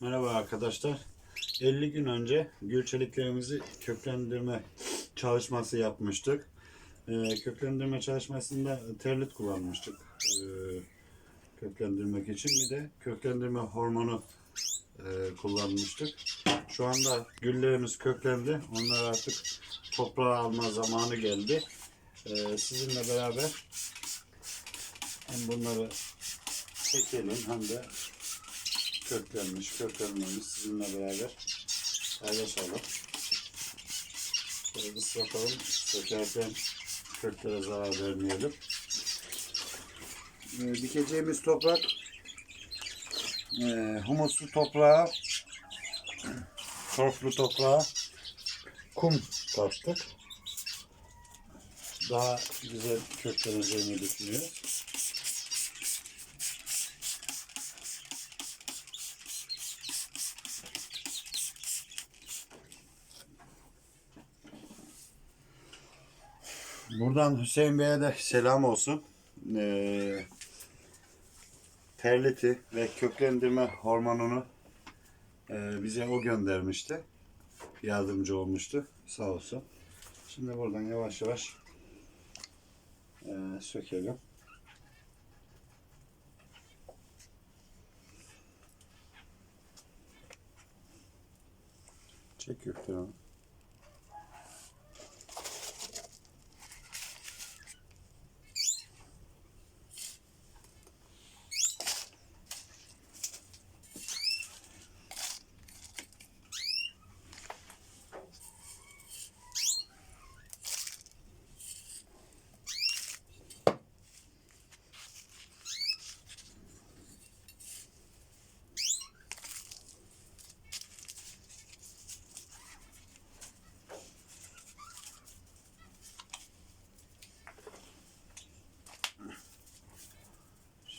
Merhaba arkadaşlar. 50 gün önce gülçeliklerimizi köklendirme çalışması yapmıştık. Ee, köklendirme çalışmasında terlit kullanmıştık. ee, köklendirmek için. Bir de köklendirme hormonu ee, kullanmıştık. Şu anda güllerimiz köklendi. Onlar artık toprağa alma zamanı geldi. Ee, sizinle beraber hem bunları çekelim hem de köklenmiş, köklenmemiş sizinle beraber paylaşalım. Böyle ıslatalım, sökerken köklere zarar vermeyelim. Ee, dikeceğimiz toprak e, humuslu toprağa, torflu toprağa kum kattık. Daha güzel kökleneceğini düşünüyoruz. Buradan Hüseyin Bey'e de selam olsun. Ee, terliti ve köklendirme hormonunu e, bize o göndermişti. Yardımcı olmuştu. Sağ olsun. Şimdi buradan yavaş yavaş e, sökelim. Çek köklerini.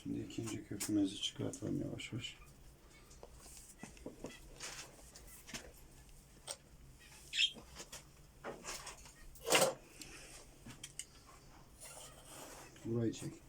Şimdi ikinci kökümüzü çıkartalım yavaş yavaş. Burayı çek.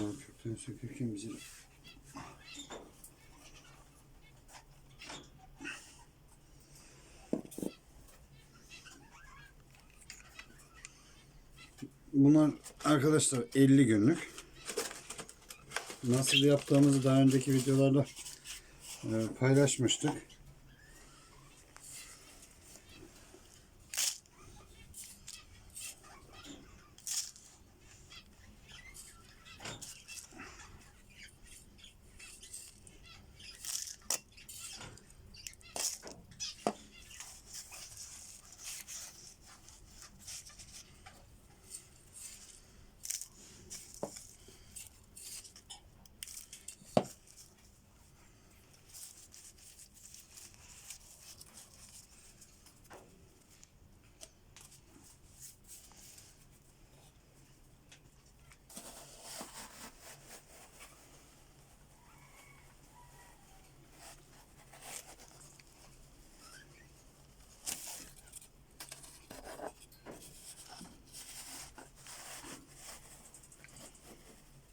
Tamam, kökten sökürken bizi Bunlar arkadaşlar 50 günlük. Nasıl yaptığımızı daha önceki videolarda e, paylaşmıştık.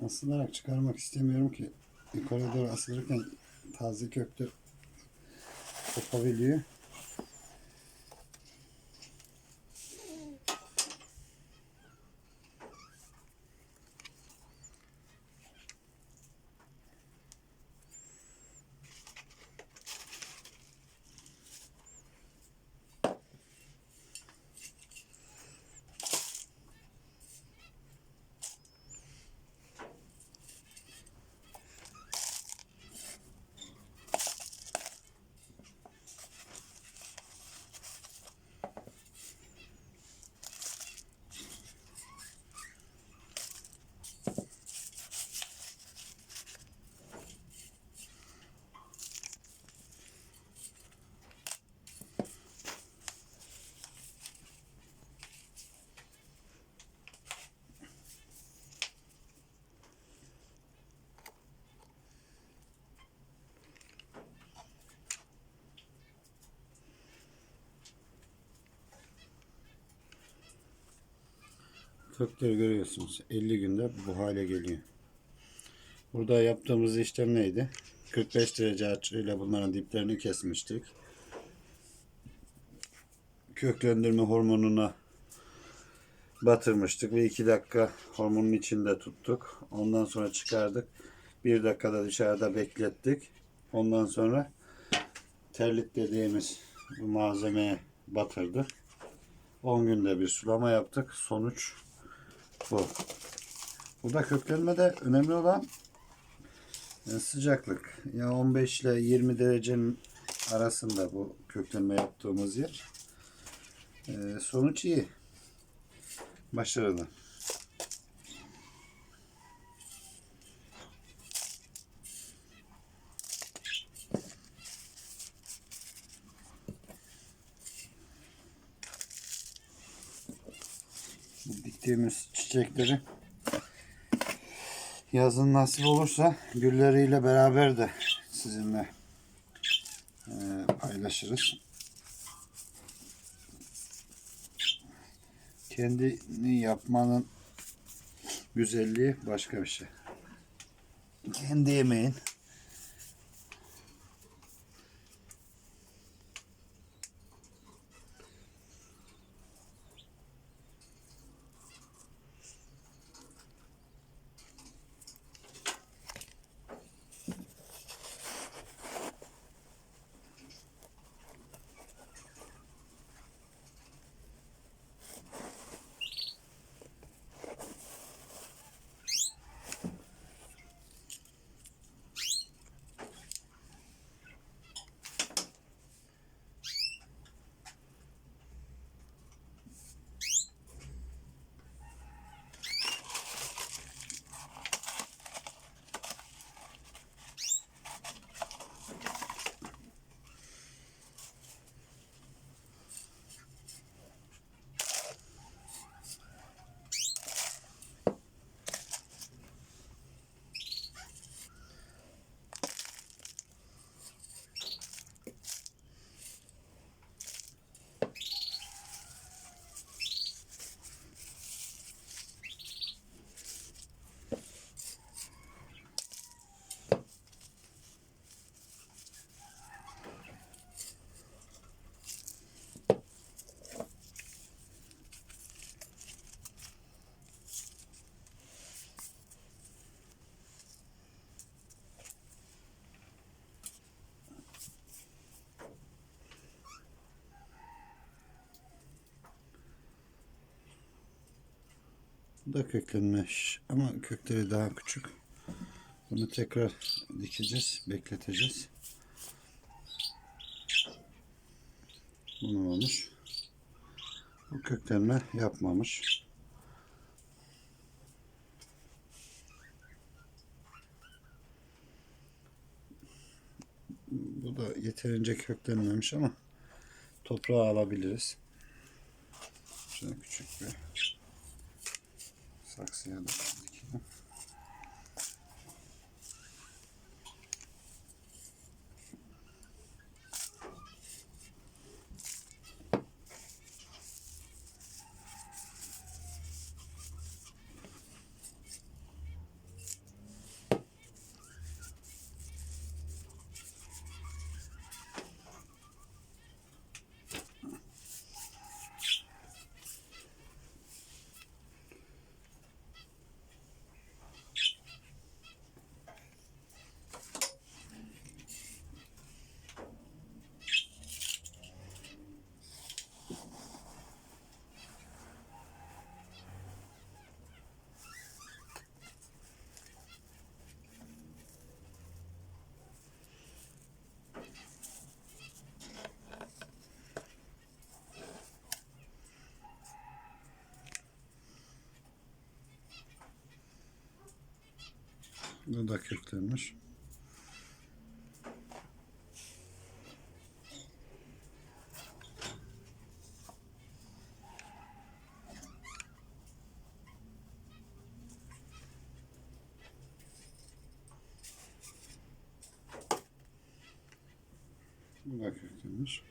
Asılarak çıkarmak istemiyorum ki yukarı doğru asılırken taze kökte kopabiliyor. Kökleri görüyorsunuz. 50 günde bu hale geliyor. Burada yaptığımız işlem neydi? 45 derece açıyla bunların diplerini kesmiştik. Köklendirme hormonuna batırmıştık ve 2 dakika hormonun içinde tuttuk. Ondan sonra çıkardık. 1 dakikada dışarıda beklettik. Ondan sonra terlik dediğimiz malzemeye batırdık. 10 günde bir sulama yaptık. Sonuç bu. Burada köklenmede önemli olan e, sıcaklık. Ya 15 ile 20 derecenin arasında bu köklenme yaptığımız yer. E, sonuç iyi. Başarılı. Bu diktiğimiz çiçekleri yazın nasip olursa gülleriyle beraber de sizinle e, paylaşırız. Kendini yapmanın güzelliği başka bir şey. Kendi yemeğin Bu da köklenmiş ama kökleri daha küçük. Bunu tekrar dikeceğiz, bekleteceğiz. Bunu olmuş. Bu köklenme yapmamış. Bu da yeterince köklenmemiş ama toprağa alabiliriz. Şöyle küçük bir saksıya da dikelim. Bu da köklenmiş. Bu da köklenmiş.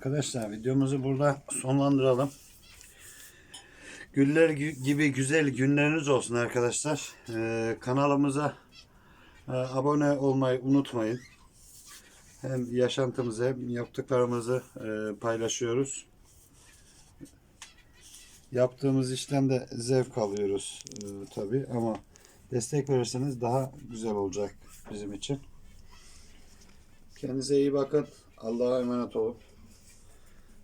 Arkadaşlar videomuzu burada sonlandıralım. Güller gü- gibi güzel günleriniz olsun arkadaşlar. Ee, kanalımıza e, abone olmayı unutmayın. Hem yaşantımızı hem yaptıklarımızı e, paylaşıyoruz. Yaptığımız işten de zevk alıyoruz e, tabi ama destek verirseniz daha güzel olacak bizim için. Kendinize iyi bakın. Allah'a emanet olun.